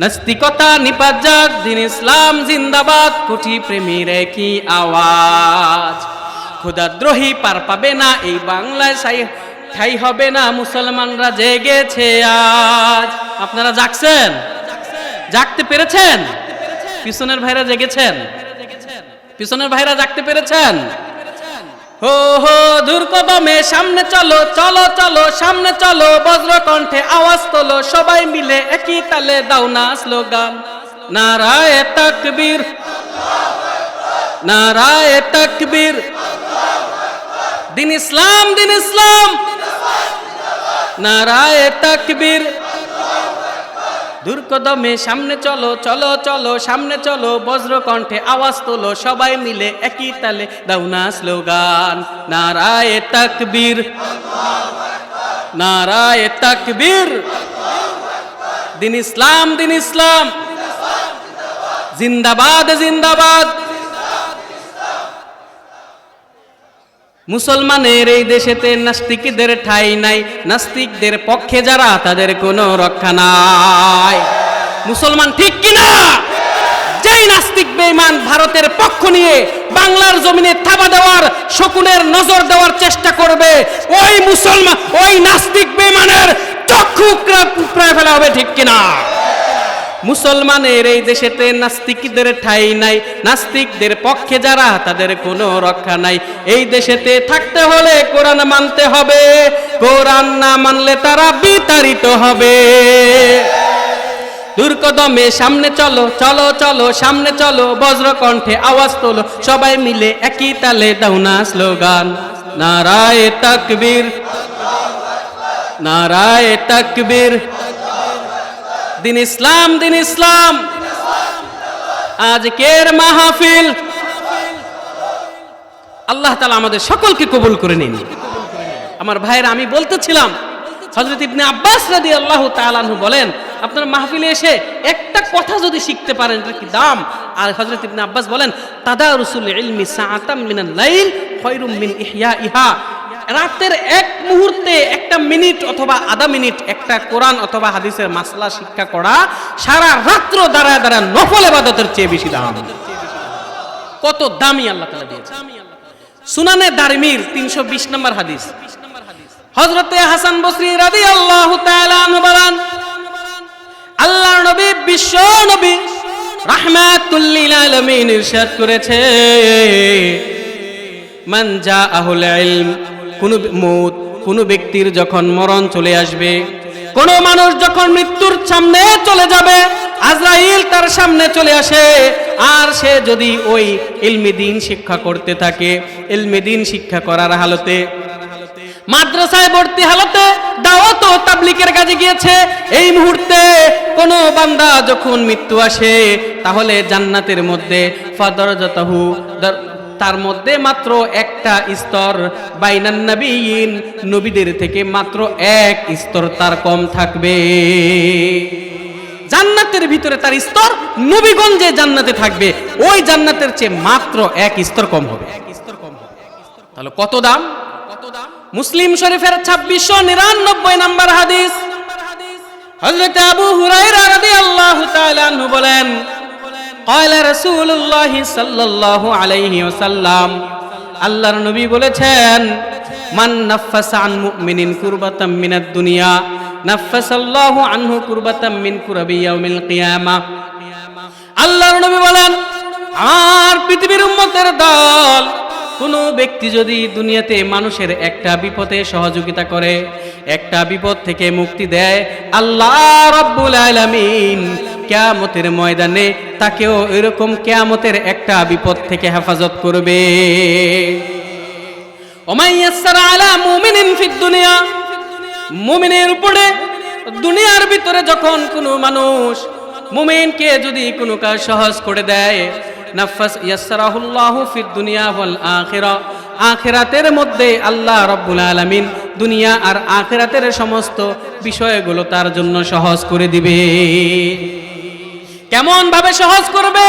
নাস্তিকতা যাক দিন ইসলাম জিন্দাবাদ, কোটি প্রেমীর একই আওয়াজ? ক্ষুদাদ্রোহী পার পাবে না এই বাংলায়, সাই ঠাই হবে না মুসলমানরা জেগেছে আজ। আপনারা জাগছেন? জাগতে পেরেছেন? পিছনের ভাইরা জেগেছেন? পিছনের ভাইরা জাগতে পেরেছেন? হো হো দুর্গদমে সামনে চলো চলো চলো, সামনে চলো বজ্র কণ্ঠে আওয়াজ তোলো, সবাই মিলে একই তালে দাও না স্লোগান। নারায় তাকবীর নারায় তাকবীর। দিন ইসলাম দিন ইসলাম। নারায় তাকবীর। দুর্গদমে সামনে চলো চলো চলো, সামনে চলো বজ্র কণ্ঠে আওয়াজ তোলো, সবাই মিলে একই তালে দাও না স্লোগান। নারায় তাকবীর নারায় তাকবীর। দিন ইসলাম দিন ইসলাম। জিন্দাবাদ জিন্দাবাদ। মুসলমানের এই দেশেতে নাস্তিকদের ঠাই নাই। নাস্তিকদের পক্ষে যারা, তাদের কোনো রক্ষা নাই। মুসলমান ঠিক কিনা? যেই নাস্তিক বেঈমান ভারতের পক্ষ নিয়ে বাংলার জমিনে থাবা দেওয়ার, শকুনের নজর দেওয়ার চেষ্টা করবে, ওই মুসলমান ওই নাস্তিক বেঈমানের চক্ষু প্রায় ফেলা হবে ঠিক কিনা? মুসলমানের এই দেশেতে নাস্তিকদের ঠাই নাই। নাস্তিকদের পক্ষে যারা, তাদের কোনো রক্ষা নাই। এই দেশেতে থাকতে হলে কোরআন মানতে হবে। কোরআন না মানলে তারা বিতাড়িত হবে। দুর্গদমে সামনে চলো চলো চলো, সামনে চলো বজ্র কণ্ঠে আওয়াজ তোলো। সবাই মিলে একই তালে দাও না স্লোগান। নারায় তাকবীর নারায় তাকবীর। দিন ইসলাম দিন ইসলাম। আজকের মাহফিল? আল্লাহ তালা আমাদের সকলকে কবুল করে নিন। আমার ভাইয়ের, আমি বলতেছিলাম হজরত ইবনে আব্বাস রাদি আল্লাহ তালানহু বলেন, আপনার মাহফিলে এসে একটা কথা যদি শিখতে পারেন এটা কি দাম? আর হজরত ইবনে আব্বাস বলেন তাদা রসুল ইলমি সাআতাম মিনাল লাইল খয়রুম মিন ইহয়া ইহা রাতের এক মুহূর্তে একটা মিনিট অথবা আধা মিনিট একটা কোরআন অথবা হাদিসের মাসলা শিক্ষা করা সারা রাত্র দাঁড়ায় দাঁড়ায় নফল এবাদতের চেয়ে বেশি দাম। কত দামি আল্লাহ তালা দিয়েছে। সুনানে দারমির তিনশো বিশ নম্বর হাদিস। হজরতে হাসান বসরি রাদি আল্লাহ বলেন আল্লাহ নবী বিশ্ব নবী রাহমাতুল্লিল আলামিন ইরশাদ করেছে। মান যা আহুল ইলম কোন মৌত, কোন ব্যক্তির যখন মরণ চলে আসবে, কোন মানুষ যখন মৃত্যুর সামনে চলে যাবে, আজরাইল তার সামনে চলে আসে, আর সে যদি ওই ইলমি দিন শিক্ষা করতে থাকে, ইলমি দিন শিক্ষা করার হালতে, মাদ্রাসায় ভর্তি হালতে দাওয়াত ও তাবলিকের কাজে গিয়েছে, এই মুহূর্তে কোন বান্দা যখন মৃত্যু আসে, তাহলে জান্নাতের মধ্যে ফাদরজাতাহু তার মধ্যে মাত্র একটা স্তর। বাইনান নবীদের থেকে মাত্র এক স্তর তার কম থাকবে। জান্নাতের ভিতরে তার স্তর নবীগঞ্জে জান্নাতে থাকবে। ওই জান্নাতের চেয়ে মাত্র এক স্তর কম হবে। তাহলে কত দাম? কত দাম মুসলিম শরীফের ছাব্বিশশো নিরানব্বই নাম্বার হাদিস। হজরত আবু হুরাইরা রাদিয়াল্লাহু তাআলা বলেন قال رسول الله صلى الله عليه وسلم আল্লাহর নবী বলেছেন মান নাফাসা আন মুমিনিন কুরবাতাম মিনাদ দুনিয়া নাফাসাল্লাহু আনহু কুরবাতাম মিন কুরাবি ইয়াউমিল কিয়ামা আল্লাহর নবী বলেন আর পৃথিবীর উম্মতের দল কোনো ব্যক্তি যদি দুনিয়াতে মানুষের একটা বিপদে সহযোগিতা করে একটা বিপদ থেকে মুক্তি দেয় আল্লাহ রব্বুল আলামিন কেয়ামতের ময়দানে তাকেও এরকম কেয়ামতের একটা বিপদ থেকে হেফাজত করবে। মুমিনের উপরে দুনিয়ার ভিতরে যখন কোনো মানুষ মুমিনকে যদি কোনো কাজ সহজ করে দেয়, নাফাস ইয়াসসারাহুল্লাহু ফিদ দুনিয়া ওয়াল আখিরা, আখিরাতের মধ্যে আল্লাহ রব্বুল আলামিন দুনিয়া আর আখিরাতের সমস্ত বিষয়গুলো তার জন্য সহজ করে দিবে। কেমন ভাবে সহজ করবে?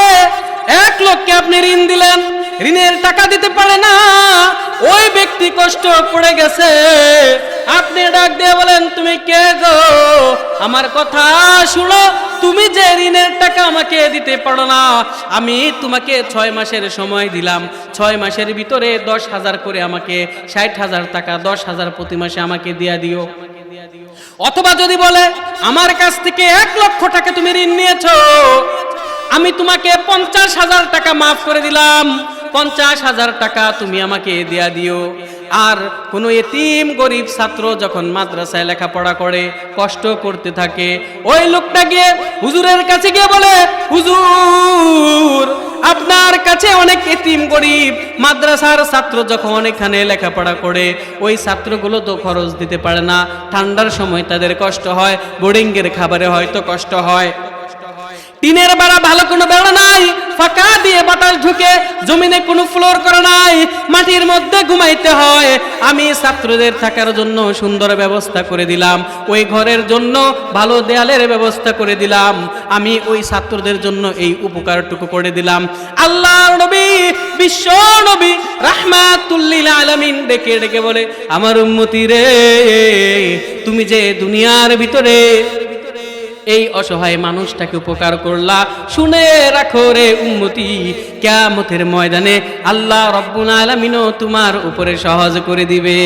এক লোককে আপনি ঋণ দিলেন, ঋণের টাকা দিতে পারে না। ওই ব্যক্তি কষ্ট পড়ে গেছে। আপনি ডাক দিয়ে বলেন, তুমি কে গো? আমার কথা শুনো, তুমি যে ঋণের টাকা আমাকে দিতে পারো না, আমি তোমাকে ছয় মাসের সময় দিলাম। ছয় মাসের ভিতরে দশ হাজার করে আমাকে, ষাট হাজার টাকা দশ হাজার প্রতি মাসে আমাকে দিয়া দিও। অথবা যদি বলে, আমার কাছ থেকে এক লক্ষ টাকা তুমি ঋণ নিয়েছ, আমি তোমাকে পঞ্চাশ হাজার টাকা মাফ করে দিলাম, পঞ্চাশ হাজার টাকা তুমি আমাকে দেয়া দিও। আর কোনো এতিম গরিব ছাত্র যখন মাদ্রাসায় লেখাপড়া করে, কষ্ট করতে থাকে, ওই লোকটা গিয়ে হুজুরের কাছে গিয়ে বলে, হুজুর, আপনার কাছে অনেক এতিম গরিব মাদ্রাসার ছাত্র যখন এখানে লেখাপড়া করে, ওই ছাত্রগুলো তো খরচ দিতে পারে না। ঠান্ডার সময় তাদের কষ্ট হয় বোর্ডিংয়ের খাবারে হয়তো কষ্ট হয়। টিনের বেড়া ভালো কোনো বেড়া নাই, ফাঁকা দিয়ে বাতাস ঢুকে জমিনে কোনো ফ্লোর করা নাই, মাটির মধ্যে ঘুমাইতে হয়। আমি ছাত্রদের থাকার জন্য সুন্দর ব্যবস্থা করে দিলাম, ওই ঘরের জন্য ভালো দেয়ালের ব্যবস্থা করে দিলাম। আমি ওই ছাত্রদের জন্য এই উপকারটুকু করে দিলাম। আল্লাহ নবী, বিশ্ব নবী, রাহমাতুল্লিল আলামিন ডেকে ডেকে বলে, আমার উম্মতি রে, তুমি যে দুনিয়ার ভিতরে এই অসহায় মানুষটাকে উপকার করলা। শুনে রাখো রে উম্মতি, কিয়ামতের ময়দানে আল্লাহ রব্বুল আলামিনও তোমার উপরে সহজ করে দিবে।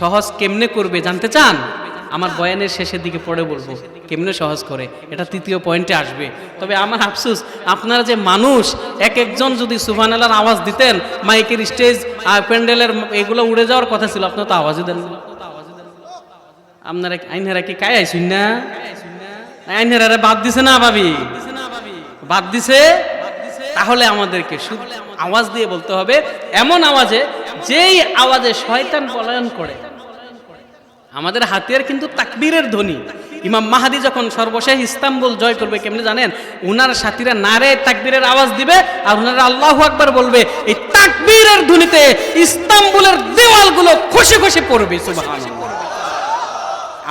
সহজ কেমনে করবে জানতে চান? আমার বয়ানের শেষের দিকে পড়ে বলব, কেমনে সহজ করে? এটা তৃতীয় পয়েন্টে আসবে। তবে আমার আফসোস, আপনারা যে মানুষ, এক একজন যদি সুবহানাল্লাহর আওয়াজ দিতেন, মাইকের স্টেজ প্যান্ডেলের এগুলো উড়ে যাওয়ার কথা ছিল আপনার তো আওয়াজই দেন আপনারা আইনারা কি কায় আইসুন না? আইনারা বাদ দিছে না ভাবি? বাদ দিছে? তাহলে আমাদেরকে আওয়াজ দিয়ে বলতে হবে, এমন আওয়াজে যেই আওয়াজে শয়তান পলায়ন করে, আমাদের হাতিয়ার কিন্তু তাকবীরের ধ্বনি। ইমাম মাহাদি যখন সর্বশেষ ইস্তাম্বুল জয় করবে, কেমনি জানেন? উনার সাথীরা নারে তাকবীরের আওয়াজ দিবে আর উনারা আল্লাহ আকবার বলবে, এই তাকবীরের ধ্বনিতে ইস্তাম্বুলের দেওয়ালগুলো খসে খসে পড়বে, সুবহানাল্লাহ।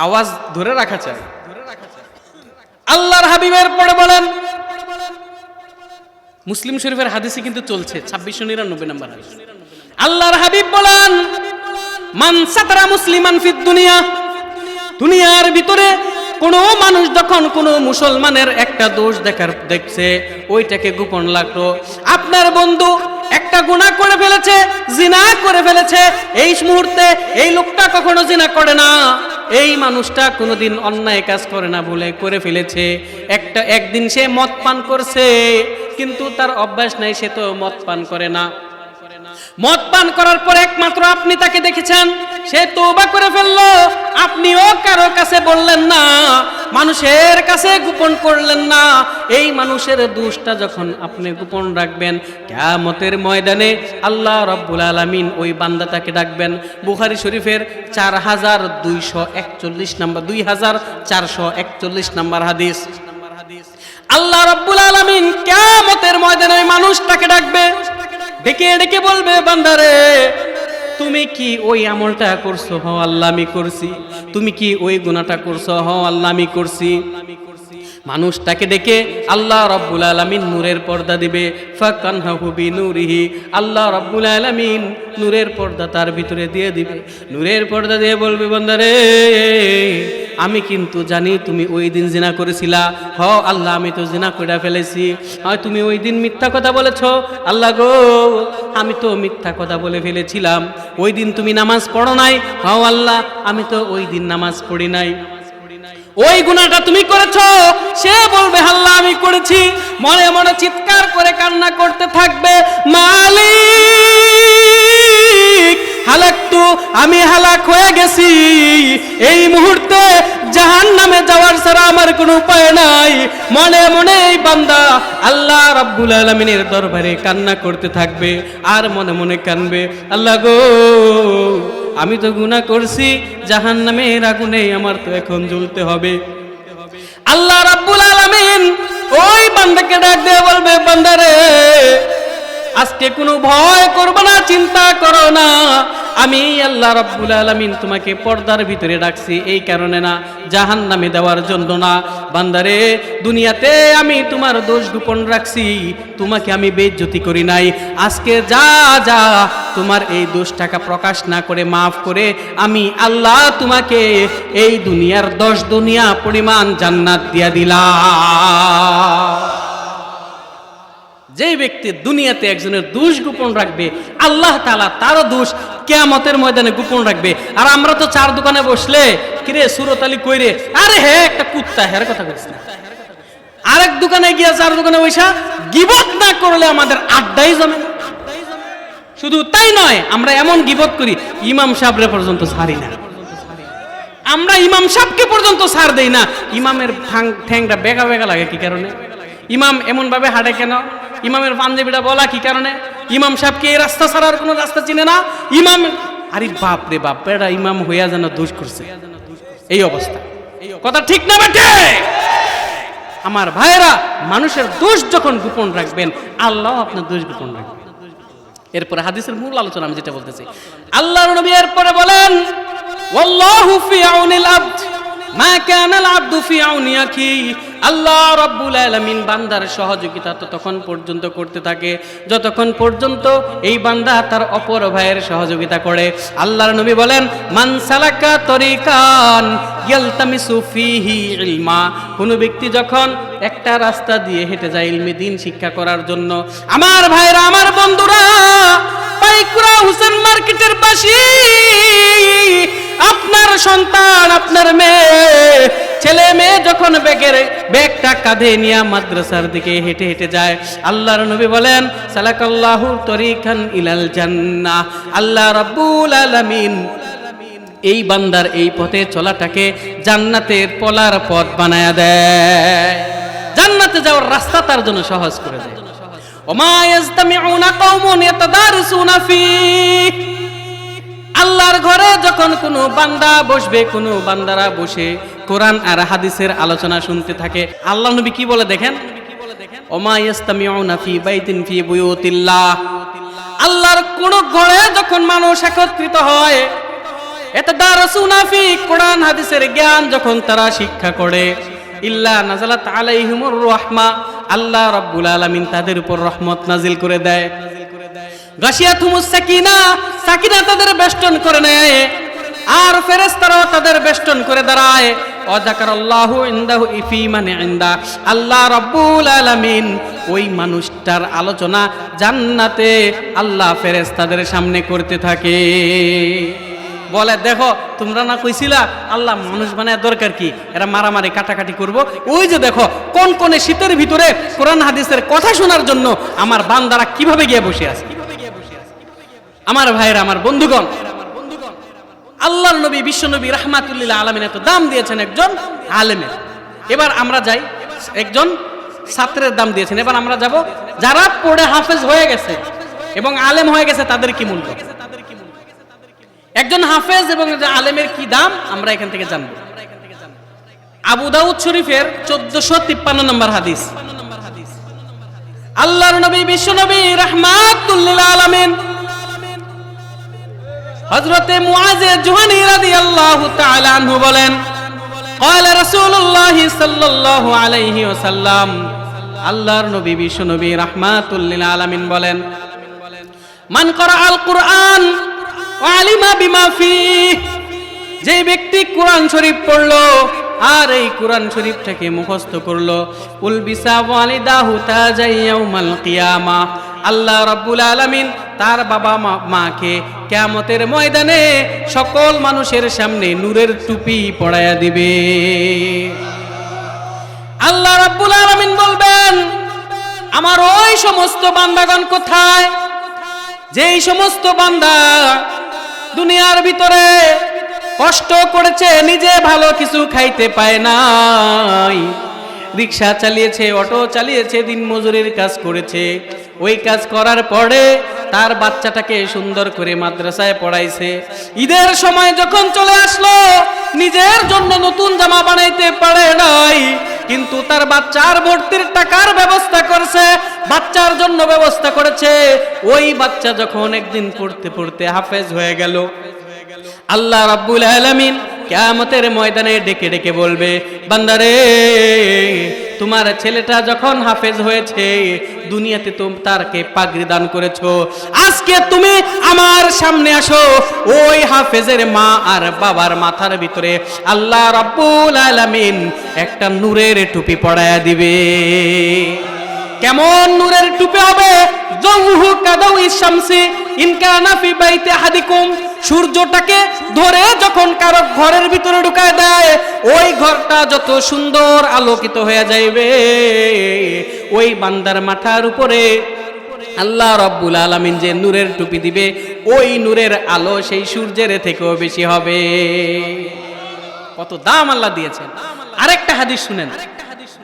আওয়াজ ধরে রাখা চাই। আল্লাহর হাবিবের পরে বলেন, মুসলিম শরীফের হাদিসে কিন্তু চলছে, ছাব্বিশশো নিরানব্বই নম্বর হাদিস। আল্লাহর হাবিব বলেন, মান সাতারা মুসলিমান ফিদ দুনিয়া দুনিয়ার ভিতরে কোনো মানুষ যখন কোনো মুসলমানের একটা দোষ দেখার দেখছে, ওইটাকে গোপন লাগল আপনার বন্ধু একটা গুণা করে ফেলেছে, জিনা করে ফেলেছে, এই মুহূর্তে এই লোকটা কখনো জিনা করে না। এই মানুষটা কোনোদিন অন্যায় কাজ করে না বলে করে ফেলেছে। একটা একদিন সে মদ পান করছে, কিন্তু তার অভ্যাস নাই, সে তো মদ পান করে না। মদ পান করার পর একমাত্র আপনি তাকে দেখেছেন? সে তৌবা করে ফেলল। আপনিও কারও কাছে বললেন না, মানুষের কাছে গোপন করলেন না। এই মানুষের দোষটা যখন আপনি গোপন রাখবেন, কিয়ামতের ময়দানে আল্লাহ রব্বুল আলামিন ওই বান্দাটাকে ডাকবেন। বুখারী শরীফের চার হাজার দুইশো একচল্লিশ নাম্বার, দুই হাজার চারশো একচল্লিশ নাম্বার হাদিস। আল্লাহ রব্বুল আলামিন কিয়ামতের ময়দানে ওই মানুষটাকে ডাকবে ডেকে ডেকে বলবে, বান্দারে, তুমি কি ওই আমলটা করছ? হ আল্লাহ আমি করছি। তুমি কি ওই গুণাটা করছ? হ আল্লাহ আমি করছি। মানুষটাকে ডেকে আল্লাহ রব্বুল আলামিন নূরের পর্দা দিবে। ফাকানহাহু বিনুরিহি, আল্লাহ রব্বুল আলামিন নূরের পর্দা তার ভিতরে দিয়ে দিবে। নূরের পর্দা দিয়ে বলবে, বান্দারে, আমি কিন্তু জানি তুমি ওই দিন জিনা করেছিলা। হ, আল্লাহ, আমি তো জিনা করে ফেলেছি। হয় তুমি ওই দিন মিথ্যা কথা বলেছ? আল্লাহ গো, আমি তো মিথ্যা কথা বলে ফেলেছিলাম। ওই দিন তুমি নামাজ পড়ো নাই? হ, আল্লাহ, আমি তো ওই দিন নামাজ পড়ি নাই। ওই গুণাটা তুমি করেছ? সে বলবে হাল্লা আমি করেছি। মনে মনে চিৎকার করে কান্না করতে থাকবে, মালিক হালাকতু আমি হালাক হয়ে গেছি। এই মুহূর্তে জাহান নামে যাওয়ার ছাড়া আমার কোনো উপায় নাই। মনে মনে এই বান্দা আল্লাহ রাব্বুল আলমিনের দরবারে কান্না করতে থাকবে আর মনে মনে কানবে, আল্লাহ গো আমি তো গুণা করছি জাহান নামের আগুনে আমার তো এখন জ্বলতে হবে। আল্লাহ রাব্বুল আলামিন ওই বান্দাকে ডাক দিয়ে বলবে বান্দারে আজকে কোনো ভয় করবে না, চিন্তা করো না। আমি আল্লাহ রাব্বুল আলামিন তোমাকে পর্দার ভিতরে ডাকছি, এই কারণে না জাহান নামে দেওয়ার জন্য না। বান্দারে, দুনিয়াতে আমি তোমার দোষ গোপন রাখছি, তোমাকে আমি বেজ্জতি করি নাই। আজকে যা যা, তোমার এই দোষ টাকা প্রকাশ না করে, মাফ করে, আমি আল্লাহ তোমাকে এই দুনিয়ার দশ দুনিয়া পরিমাণ জান্নাত দিয়া দিলাম। যে ব্যক্তি দুনিয়াতে একজনের দোষ গোপন রাখবে, আল্লাহ তালা তারও দোষ কেয়ামতের ময়দানে গোপন রাখবে। আর আমরা তো চার দোকানে বসলে, কিরে সুরতালি কইরে আরে হে, একটা কুত্তা, হের কথা বলছি আরেক দোকানে গিয়া চার দোকানে বৈশা গিবত না করলে আমাদের আড্ডাই জমে শুধু তাই নয়, আমরা এমন গিবত করি, ইমাম সাহেবরে পর্যন্ত ছাড়ি না। আমরা ইমাম সাহেবকে পর্যন্ত ছাড় দেই না। ইমামের ঠ্যাংটা বেগা বেগা লাগে কি কারণে? ইমাম এমন ভাবে হাঁটে কেন? ইমামের পাঞ্জাবিটা বলা কি কারণে? ইমাম সাহেবকে এই রাস্তা ছাড়ার কোনো রাস্তা চিনে না? ইমাম আরে বাপ রে বাপ এটা ইমাম হইয়া যেন দোষ করছে। এই অবস্থা। কথা ঠিক না বেটে আমার ভাইয়েরা, মানুষের দোষ যখন গোপন রাখবেন, আল্লাহ আপনার দোষ গোপন রাখবেন এরপরে হাদিসের মূল আলোচনা আমি যেটা বলতেছি। আল্লাহর নবী এরপরে বলেন, ওয়াল্লাহু ফি আউনিল আবদ। মা কানা আল আবদু ফি আল্লাহ রাব্বুল আলামিন বান্দার সহযোগিতা ততক্ষণ পর্যন্ত করতে থাকে। যতক্ষণ পর্যন্ত এই বান্দা তার অপর ভাইয়ের সহযোগিতা করে। আল্লাহর নবী বলেন, মান সালাকা তরিকান ইয়ালতামিসু ফিহি ইলমা। কোন ব্যক্তি যখন একটা রাস্তা দিয়ে হেঁটে যায় ইলমে দিন শিক্ষা করার জন্য, আমার ভাইরা, আমার বন্ধুরা, পাইকুরা হোসেন মার্কেটের পাশে আপনার সন্তান, আপনার মেয়ে। ছেলে মেয়ে যখন ব্যাগের ব্যাগটা কাঁধে নিয়ে মাদ্রাসার দিকে হেঁটে হেঁটে যায়, আল্লাহর নবী বলেন, সালাকাল্লাহু তরিকান ইলাল জান্নাহ। আল্লাহ রাব্বুল আলামিন এই বান্দার এই পথে চলাটাকে জান্নাতের পলার পথ বানায়া দেয়। জান্নাতে যাওয়ার রাস্তা তার জন্য সহজ করে দেয়। ওমা ইয়াজতামিউনা কওমুন ইয়াতাদারুসুনা ফীহ আল্লাহর ঘরে যখন কোনো বান্দা বসবে, কোনো বান্দারা বসে কোরআন আর হাদিসের আলোচনা শুনতে থাকে। আল্লাহ নবী কি বলে দেখেন? আল্লাহর কোন ঘরে যখন মানুষ একত্রিত হয় এটা দারসুনা ফি কোরআন হাদিসের জ্ঞান যখন তারা শিক্ষা করে, ইল্লা নাজালাত আলাইহিমুর রাহমা, আল্লাহ রাব্বুল আলামিন তাদের উপর রহমত নাজিল করে দেয়। গাশিয়া থুমুস সাকিনা সাকিনা তাদের বেষ্টন করে নেয়, আর ফেরেশতারাও তাদের বেষ্টন করে দাঁড়ায়। অজাকার আল্লাহু ইন্দাহু ইফি মানে ইন্দা, আল্লাহ রাব্বুল আলামিন ওই মানুষটার আলোচনা জান্নাতে আল্লাহ ফেরেশতাদের সামনে করতে থাকে। বলে, দেখো, তোমরা না কইছিলা আল্লাহ মানুষ বানায় দরকার কি? এরা মারামারি, কাটাকাটি করব? ওই যে দেখো, কোন কোনে শীতের ভিতরে কোরআন হাদিসের কথা শোনার জন্য আমার বান্দারা কীভাবে গিয়ে বসে আছে? আমার ভাইয়েরা, আমার বন্ধুগণ, আল্লাহর নবী, বিশ্ব নবী রাহমাতুল্লিল্লাহ আলমিন এত দাম দিয়েছেন একজন আলেমের। এবার আমরা যাই, একজন ছাত্রের দাম দিয়েছেন। এবার আমরা যাব, যারা পড়ে হাফেজ হয়ে গেছে এবং আলেম হয়ে গেছে, তাদের কি মূল্য? একজন হাফেজ এবং আলেমের কি দাম, আমরা এখান থেকে জানব। আবু দাউদ শরীফের চোদ্দশো তিপ্পান্ন নম্বর হাদিস। আল্লাহর নবী, বিশ্ব নবী রহমাতুল্লিল আলমিন হজরতে মুআজে জুহানি রাদিয়াল্লাহু তাআলা আনহু বলেন قال رسول الله صلى الله عليه وسلم আল্লাহর নবী বিশ্ব নবী রাহমাতুল্লিল আলামিন বলেন মান করা আল কুরআন আলিমা বিমা ফি যে ব্যক্তি কোরআন শরীফ পড়লো আর এই কোরআন শরীফটাকে মুখস্থ করলো উল বিসা ওয়ালিদাহু তাজাইয়াউমাল কিয়ামা আল্লাহ রাব্বুল আলামিন তার বাবা মাকে কিয়ামতের ময়দানে সকল মানুষের সামনে নূরের টুপি পড়ায়া দিবে। আল্লাহ রাব্বুল আলামিন বলবেন, আমার ওই সমস্ত বান্দাগণ কোথায়? যেই সমস্ত বান্দা দুনিয়ার ভিতরে কষ্ট করেছে, নিজে ভালো কিছু খাইতে পায় নাই। রিক্সা চালিয়েছে, অটো চালিয়েছে দিন মজুরির কাজ করেছে ওই কাজ করার পরে তার বাচ্চাটাকে সুন্দর করে মাদ্রাসায় পড়াইছে। ঈদের সময় যখন চলে আসলো, নিজের জন্য নতুন জামা বানাইতে পারে নাই, কিন্তু তার বাচ্চার ভর্তির টাকার ব্যবস্থা করছে, বাচ্চার জন্য ব্যবস্থা করেছে। ওই বাচ্চা যখন একদিন পড়তে পড়তে হাফেজ হয়ে গেল। আল্লাহ রাব্বুল আলামিন কিয়ামতের ময়দানে ডেকে ডেকে বলবে, বান্দারে, তোমার ছেলেটা যখন হাফেজ হয়েছে, দুনিয়াতে তুমি তারকে পাগড়ি দান করেছ। আজকে তুমি আমার সামনে আসো, ওই হাফেজের মা আর বাবার মাথার ভিতরে আল্লাহ রাব্বুল আলামিন একটা নূরের টুপি পড়ায়া দিবে। কেমন নূরের টুপি হবে? জৌহু কাদাউ ইশামসি ইনকানা ফি বাইতে হাদিকুম সূর্যটাকে ধরে যখন কারও ঘরের ভিতরে ঢুকায় দেয়, ওই ঘরটা যত সুন্দর আলোকিত হয়ে যাইবে। ওই বান্দার মাথার উপরে আল্লাহ রব্বুল আলামিন যে নূরের টুপি দিবে, ওই নূরের আলো সেই সূর্যের থেকেও বেশি হবে। কত দাম আল্লাহ দিয়েছেন। আরেকটা হাদিস শুনেন।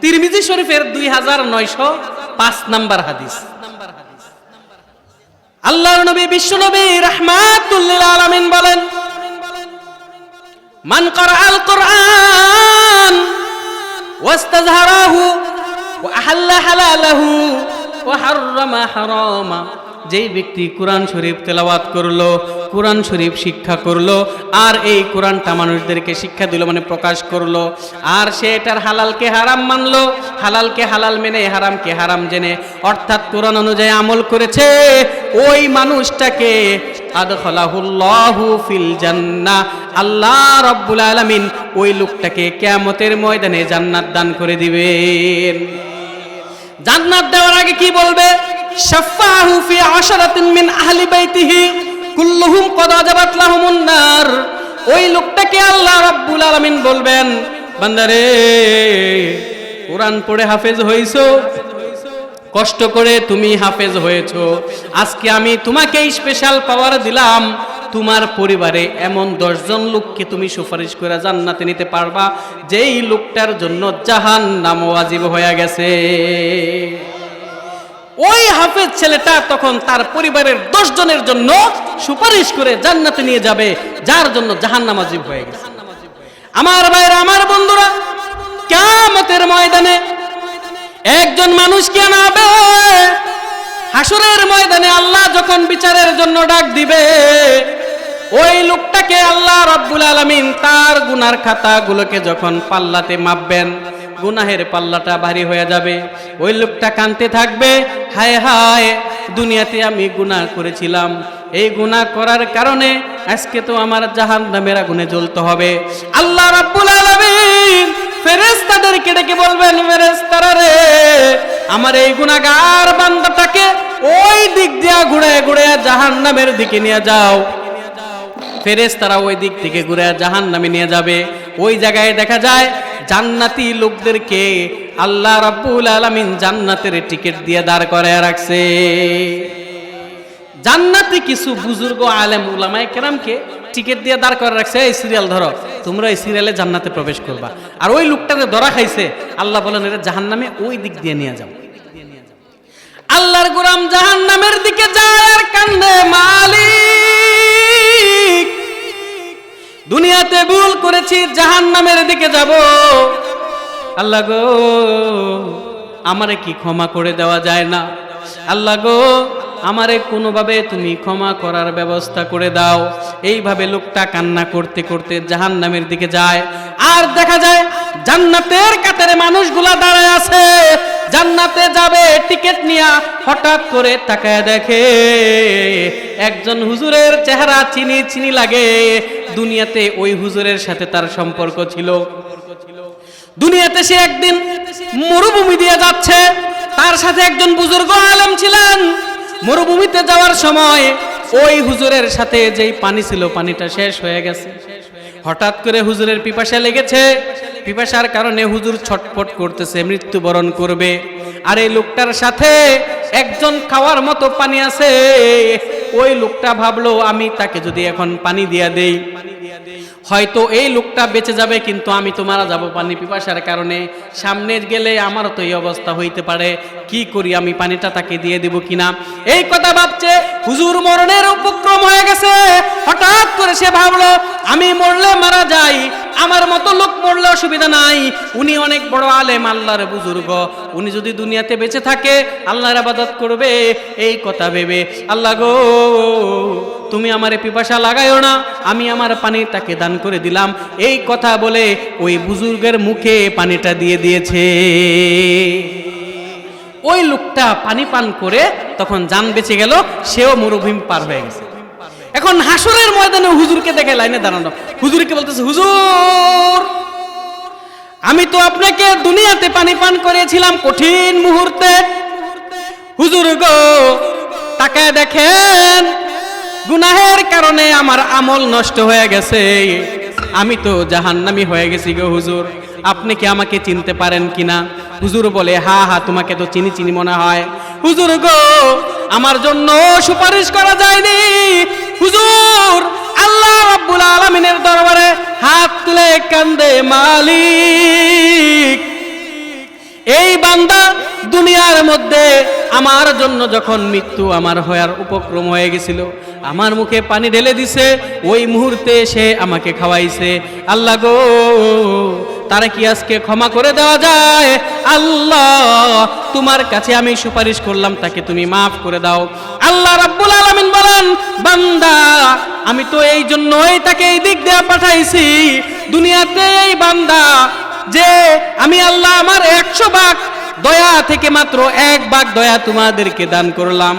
তিরমিজি শরীফের দুই হাজার নয়শো পাঁচ নাম্বার হাদিস। আল্লাহর নবী, বিশ্ব নবী রহমাতুল্লিল আলামিন বলেন, মান আল কোরআন ওয়াস্তাজহারাহু ওয়া আহাল্লা হালালাহু ওয়া হাররামা হারামা। যেই ব্যক্তি কোরআন শরীফ তেলাওয়াত করল কোরআন শরীফ শিক্ষা করল, আর এই কোরআনটা মানুষদেরকে শিক্ষা দিল মানে প্রকাশ করল। আর সে এটার হালালকে হারাম মানলো, হালালকে হালাল মেনে, হারামকে হারাম জেনে। অর্থাৎ কোরআন অনুযায়ী আমল করেছে, ওই মানুষটাকে আদখলাহুল্লাহু ফিল জান্নাহ আল্লাহ রব্বুল আলামিন ওই লোকটাকে কিয়ামতের ময়দানে জান্নাত দান করে দিবেন। জান্নাত দেওয়ার আগে কি বলবে? শাফাহু ফি আশরাতিন মিন আহলি বাইতিহি। কুল্লুহুম কদ আজাবাত লাহুমুন নার। ওই লোকটাকে আল্লাহ রাব্বুল আলামিন বলবেন, বান্দারে, কোরআন পড়ে হাফেজ হইছো? কষ্ট করে তুমি হাফেজ হয়েছো। আজকে আমি তোমাকে স্পেশাল পাওয়ার দিলাম। তোমার পরিবারে এমন দশজন লোককে তুমি সুপারিশ করে জান্নাতে নিতে পারবা, যেই লোকটার জন্য জাহান নাম ওয়াজিব হয়ে গেছে। ওই হাফেজ ছেলেটা তখন তার পরিবারের দশ জনের জন্য সুপারিশ করে জান্নাতে নিয়ে যাবে, যার জন্য জাহান নামাজিব হয়ে গেছে। আমার ভাইরা, আমার বন্ধুরা কেমতের ময়দানে একজন মানুষকে আনাবে? হাসুরের ময়দানে আল্লাহ যখন বিচারের জন্য ডাক দিবে, ওই লোকটাকে আল্লাহ রব্বুল আলমিন তার গুনার খাতাগুলোকে যখন পাল্লাতে মাপবেন গুনাহের পাল্লাটা ভারী হয়ে যাবে। ওই লোকটা কানতে থাকবে, হায় হায়, দুনিয়াতে আমি গুনাহ করেছিলাম। এই গুনাহ করার কারণে আজকে তো আমার জাহান নামের আগুনে জ্বলতে হবে। আল্লাহ রাব্বুল আলামিন ফেরেশতাদেরকে ডেকে বলবেন, ফেরেশতারা রে, আমার এই গুনাহগার বান্দাটাকে ওই দিক দিয়া ঘুরে ঘুরে জাহান নামের দিকে নিয়ে যাও। ফেরেস তারা ওই দিক থেকে ঘুরে জাহান নামে নিয়ে যাবে। ওই জায়গায় দেখা যায় জান্নাতি লোকদেরকে আল্লাহ রাব্বুল আলামিন জান্নাতের টিকিট দিয়ে দাঁড় করায় রাখছে। জান্নাতি কিছু বুজুর্গ আলেম উলামায়ে কেরামকে টিকিট দিয়ে দাঁড় করে রাখছে। এই সিরিয়াল ধরো, তোমরা এই সিরিয়ালে জান্নাতে প্রবেশ করবা। আর ওই লোকটাকে ধরা খাইছে, আল্লাহ বলেন এটা জাহান্নামে ওই দিক দিয়ে নিয়ে যাও। আল্লাহর গোলাম জাহান্নামের দিকে যায় আর কান্দে মালিক। দুনিয়াতে ভুল করেছি, জাহান্নামের দিকে যাব। আল্লাহ গো, আমারে কি ক্ষমা করে দেওয়া যায় না? আল্লাহ গো, আমারে কোনোভাবে তুমি ক্ষমা করার ব্যবস্থা করে দাও। এইভাবে লোকটা কান্না করতে করতে জাহান্নামের দিকে যায়। আর দেখা যায়, জান্নাতের কাতারে মানুষগুলা দাঁড়ায় আছে। জান্নাতে যাবে টিকিট নিয়া হঠাৎ করে তাকায় দেখে একজন হুজুরের চেহারা চিনি চিনি লাগে। দুনিয়াতে ওই হুজুরের সাথে তার সম্পর্ক ছিল। দুনিয়াতে সে একদিন মরুভূমি দিয়ে যাচ্ছে। তার সাথে একজন বুজুর্গ আলম ছিলেন। মরুভূমিতে যাওয়ার সময় ওই হুজুরের সাথে যেই পানি ছিল, পানিটা শেষ হয়ে গেছে। হঠাৎ করে হুজুরের পিপাসা লেগেছে। পিপাসার কারণে হুজুর ছটফট করতেছে, মৃত্যুবরণ করবে। আর এই লোকটার সাথে একজন খাওয়ার মতো পানি আছে। ওই লোকটা ভাবলো, আমি তাকে যদি এখন পানি দিয়া দেই। হয়তো এই লোকটা বেঁচে যাবে, কিন্তু আমি তো মারা যাব পানি পিপাসার কারণে। সামনে গেলে আমারও তো এই অবস্থা হইতে পারে। কি করি আমি? পানিটা তাকে দিয়ে দেব কিনা? এই কথা ভাবছে, হুজুর মরণের উপক্রম হয়ে গেছে। হঠাৎ করে সে ভাবলো, আমি মরলে মারা যাই। আমার মতো লোক মরলে অসুবিধা নাই। উনি অনেক বড় আলেম, আল্লাহর বুজুর্গ। উনি যদি দুনিয়াতে বেঁচে থাকে, আল্লাহর আবাদত করবে। এই কথা ভেবে, আল্লাহ গো, তুমি আমার পিপাসা লাগাইও না। আমি আমার পানি তাকে দান করে দিলাম। এই কথা বলে ওই বুজুর্গের মুখে পানিটা দিয়ে দিয়েছে। ওই লোকটা পানি পান করে তখন যান বেঁচে গেল, সেও মরুভূমি পার হয়ে গেছে। এখন হাসরের ময়দানে হুজুরকে দেখে লাইনে দাঁড়ানো। হুজুরকে বলতেছে, হুজুর, আমি তো আপনাকে দুনিয়াতে পানি পান করেছিলাম কঠিন মুহূর্তে। হুজুর গো, তাকায় দেখেন গুনাহের কারণে আমার আমল নষ্ট হয়ে গেছে। আমি তো জাহান্নামি হয়ে গেছি গো হুজুর। আপনি কি আমাকে চিনতে পারেন কিনা? হুজুর বলে, হা হা, তোমাকে তো চিনি চিনি মনে হয়। হুজুর গো, আমার জন্য সুপারিশ করা যায়নি। হুজুর, আল্লাহ রাব্বুল আলামিনের দরবারে হাত তুলে কান্দে মালিক। এই বান্দা দুনিয়ার মধ্যে আমার জন্য যখন মৃত্যু আমার হওয়ার উপক্রম হয়ে গেছিল আমার মুখে পানি ঢেলে দিছে, ওই মুহূর্তে সে আমাকে খাওয়াইছে। আল্লাহ গো, তারা কি আজকে ক্ষমা করে দেওয়া যায়? আল্লাহ, তোমার কাছে আমি সুপারিশ করলাম, তাকে তুমি মাফ করে দাও। আল্লাহ রাব্বুল আলামিন বলেন, বান্দা, আমি তো এই জন্যই তাকে এই দিক দিয়ে পাঠাইছি। দুনিয়াতে এই বান্দা, যে আমি আল্লাহ আমার একশো ভাগ দয়া থেকে মাত্র এক ভাগ দয়া তোমাদেরকে দান করলাম।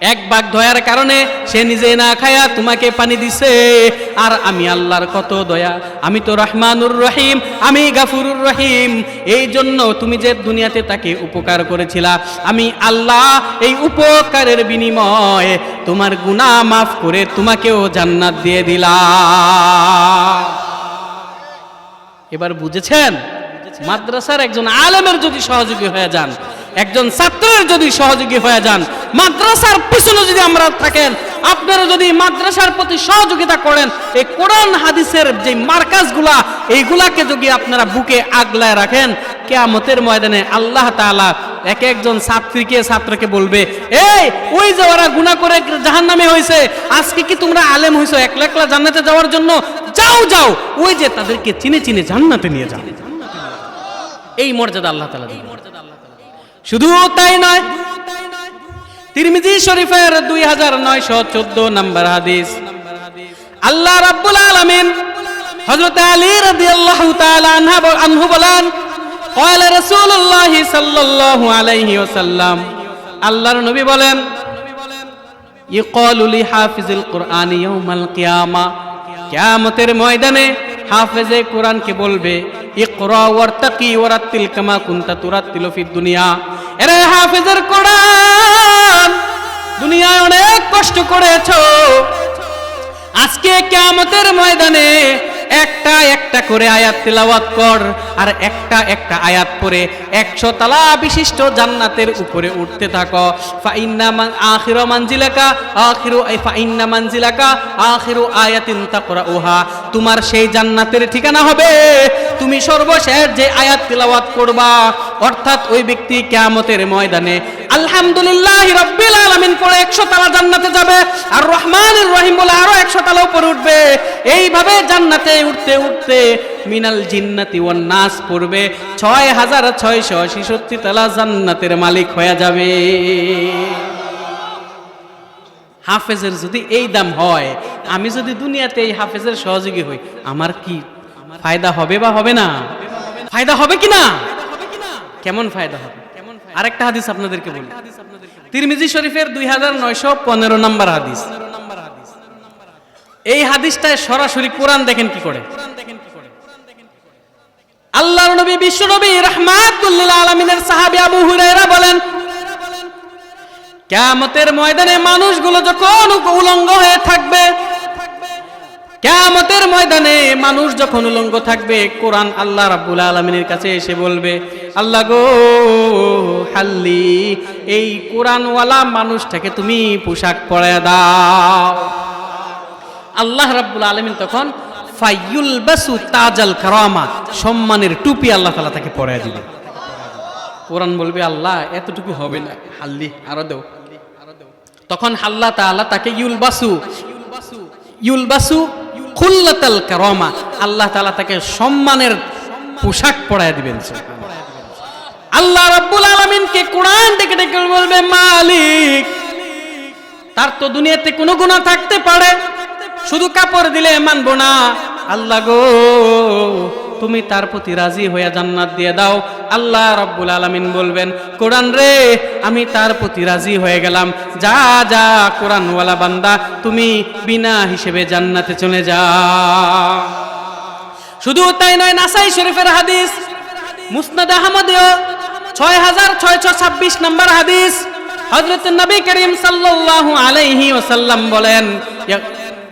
এক ভাগ দয়ার কারণে সে নিজে না খায়া তোমাকে পানি দিছে। আর আমি আল্লাহর কত দয়া, আমি তো রহমানুর রহিম, আমি গাফুরুর রহিম। এই জন্য তুমি যে দুনিয়াতে তাকে উপকার করেছিলা, আমি আল্লাহ এই উপকারের বিনিময়ে তোমার গুনাহ মাফ করে তোমাকেও জান্নাত দিয়ে দিলা। এবার বুঝেছেন? মাদ্রাসার একজন আলেমের যদি সহযোগী হয়ে যান একজন ছাত্রের যদি সহযোগী হয়ে যান, মাদ্রাসার পিছনে যদি আমরা থাকেন, আপনারা যদি মাদ্রাসার প্রতি সহযোগিতা করেন, এই কোরআন, হাদিসের যে মার্কাজগুলা, এইগুলাকে যদি আপনারা বুকে আগলায় রাখেন, কেয়ামতের ময়দানে আল্লাহ তাআলা এক একজন ছাত্রীকে, ছাত্রকে বলবে, এই, ওই যে ওরা গুনাহ করে জাহান্নামে হয়েছে আজকে কি তোমরা আলেম হয়েছো একলা একলা জান্নাতে যাওয়ার জন্য? যাও যাও। ওই যে তাদেরকে চিনে চিনে জান্নাতে নিয়ে যাও এই মর্যাদা আল্লাহ তালা। শুধু তাই নয় তিরমিজি শরীফের দুই হাজার নয়শো চোদ্দ নম্বর হাদিস আল্লাহ রাব্বুল আলামিন হযরত আলী রাদিয়াল্লাহু তাআলা আনহা ব- আনহু বলেন قال رسول الله صلى الله عليه وسلم আল্লাহর নবী বলেন ইকালু লি হাফিজুল কুরআন ইয়াউমাল কিয়ামা কিয়ামতের ময়দানে হাফেজে কোরআনকে বলবে ইকরা ওয়ারতাকি ওয়ারাত্তিল কামা কুনতা তুরাত্তিলু ফিদ দুনিয়া এরে হাফেজের কোরআন দুনিয়ায় অনেক কষ্ট করেছ। আজকে কেমতের ময়দানে একটা একটা করে আয়াত তেলাওয়াত কর, আর একটা একটা আয়াত পরে একশো তালা বিশিষ্ট জান্নাতের উপরে উঠতে থাকো। ফাইন্না মান আখিরু মানজিলাকা, আখিরু ফাইন্না মানজিলাকা, আখিরু আয়াতিন তাকরাউহা। তোমার সেই জান্নাতের ঠিকানা হবে। তুমি সর্বশেষ যে আয়াত তেলাওয়াত করবা, অর্থাৎ ওই ব্যক্তি কিয়ামতের ময়দানে। আলহামদুলিল্লাহ রাব্বিল আলামিন, পরে 100 তালা জান্নাতে যাবে। আর রহমানুর রহিম বলে আরও 100 তালা উপরে উঠবে। এইভাবে জান্নাতে উঠতে উঠতে মিনাল জিন্নাতি ওয়ান নাস পড়বে। 6666 তালা জান্নাতের মালিক হয়ে যাবে। হাফেজের যদি এই দাম হয়, আমি যদি দুনিয়াতে এই হাফেজের সহযোগী হই, আমার কি ফায়দা হবে বা হবে না? ফায়দা হবে কি না? কেমন ফায়দা হবে? আরেকটা হাদিস আপনাদেরকে বলি। তিরমিজি শরীফের দুই হাজার নয়শো পনেরো নম্বর হাদিস। এই হাদিসটায় সরাসরি কোরআন দেখেন কি করে? আল্লাহর নবী, বিশ্ব নবী রহমাতুল্লিল আলমিনের সাহাবি আবু হুরায়রা বলেন, কেয়ামতের ময়দানে মানুষগুলো যখন উলঙ্গ হয়ে থাকবে, কেয়ামতের ময়দানে মানুষ যখন উলঙ্গ থাকবে, কোরআন আল্লাহ রাব্বুল আলমিনের কাছে এসে বলবে, আল্লাহ গো, হাল্লি, এই কোরআনওয়ালা মানুষটাকে তুমি পোশাক পরে দাও। আল্লাহ রাব্বুল আলমিন তখন ফাইয়ুল বাসু তাজাল কারামা, সম্মানের টুপি আল্লাহ তালা তাকে পরায় দিবে। কোরআন বলবে, আল্লাহ, এতটুকু হবে না। হাল্লি, আরও দেও। তখন আল্লাহ তাআলা তাকে ইউলবাসু ইউলবাসু খুল্লাতাল কারামা, আল্লাহ তাআলা তাকে সম্মানের পোশাক পরায় দিবেন। আল্লাহ রাব্বুল আলামিনকে কোরআন ডেকে ডেকে বলবে, মালিক, তার তো দুনিয়াতে কোনো গুনাহ থাকতে পারে। শুধু কাপড় দিলে মানবো না। আল্লাহ গো, তুমি তার প্রতি রাজি হয়ে জান্নাত দিয়ে দাও। আল্লাহ রব্বুল আলামিন বলবেন, কোরআন রে, আমি তার প্রতি রাজি হয়ে গেলাম। যা যা, কোরআনওয়ালা বান্দা, তুমি বিনা হিসেবে জান্নাতে চলে যা। শুধু তাই নয়, নাসাই শরীফের হাদিস, মুসনাদ আহমদেও ছয় হাজার ছয়শো ছাব্বিশ নম্বর হাদিস হজরত নবী করিম সাল্লাল্লাহু আলাইহি ওসাল্লাম বলেন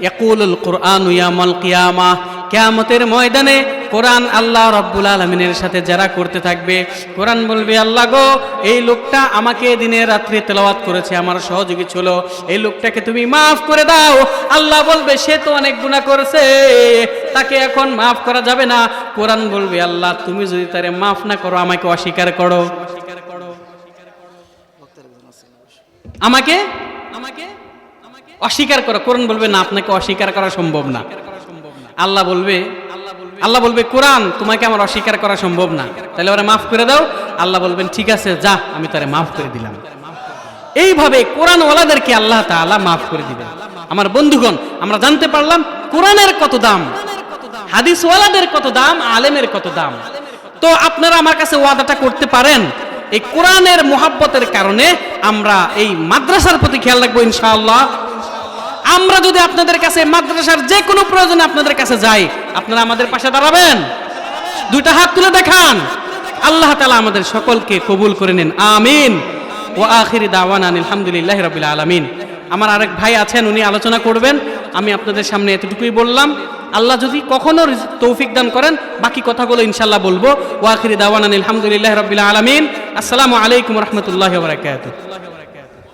ইয়াকুলুল কুরআন ইয়ামাল কিয়ামা। কিয়ামতের ময়দানে কোরআন আল্লাহ রব্বুল আলমিনের সাথে যারা করতে থাকবে, কোরআন বলবে, আল্লাহ গো, এই লোকটা আমাকে দিনে রাত্রে তেলাওয়াত করেছে, আমার সহযোগী ছিল। এই লোকটাকে তুমি মাফ করে দাও। আল্লাহ বলবে, সে তো অনেক গুণা করেছে, তাকে এখন মাফ করা যাবে না। কোরআন বলবে, আল্লাহ, তুমি যদি তারে মাফ না করো, আমাকে অস্বীকার করো। আমাকে? আমাকে? অস্বীকার করো। কোরআন বলবে, না, আপনাকে অস্বীকার করা সম্ভব না। আল্লাহ বলবে আল্লাহ বলবে, কোরআন, তোমাকে আমার অস্বীকার করা সম্ভব না। তাহলে ওরা মাফ করে দাও। আল্লাহ বলবেন, ঠিক আছে, যা, আমি তারে মাফ করে দিলাম। এইভাবে কোরআন ওয়ালাদেরকে আল্লাহ তাআলা মাফ করে দিবেন। আমার বন্ধুগণ, আমরা জানতে পারলাম কোরআনের কত দাম হাদিস ওয়ালাদের কত দাম, আলেমের কত দাম। তো আপনারা আমার কাছে ওয়াদাটা করতে পারেন। এই কোরআনের মোহাব্বতের কারণে আমরা এই মাদ্রাসার প্রতি খেয়াল রাখব, ইনশাআল্লাহ। আমরা যদি আপনাদের কাছে মাদ্রাসার যে কোনো প্রয়োজনে আপনাদের কাছে যাই, আপনারা আমাদের পাশে দাঁড়াবেন। দুইটা হাত তুলে দেখান। আল্লাহ তালা আমাদের সকলকে কবুল করে নিন। আমিন। ও আখির দাওয়ান আলহামদুলিল্লাহ রবিল আলমিন। আমার আরেক ভাই আছেন, উনি আলোচনা করবেন। আমি আপনাদের সামনে এতটুকুই বললাম। আল্লাহ যদি কখনও তৌফিক দান করেন, বাকি কথাগুলো ইনশাল্লাহ বলব। ওয়াখির দাওয়ান আলহামদুলিল্লাহ রবিল্লা আলমিন। আসসালামু আলাইকুম রহমতুল্লাহ বরাকাতুহ।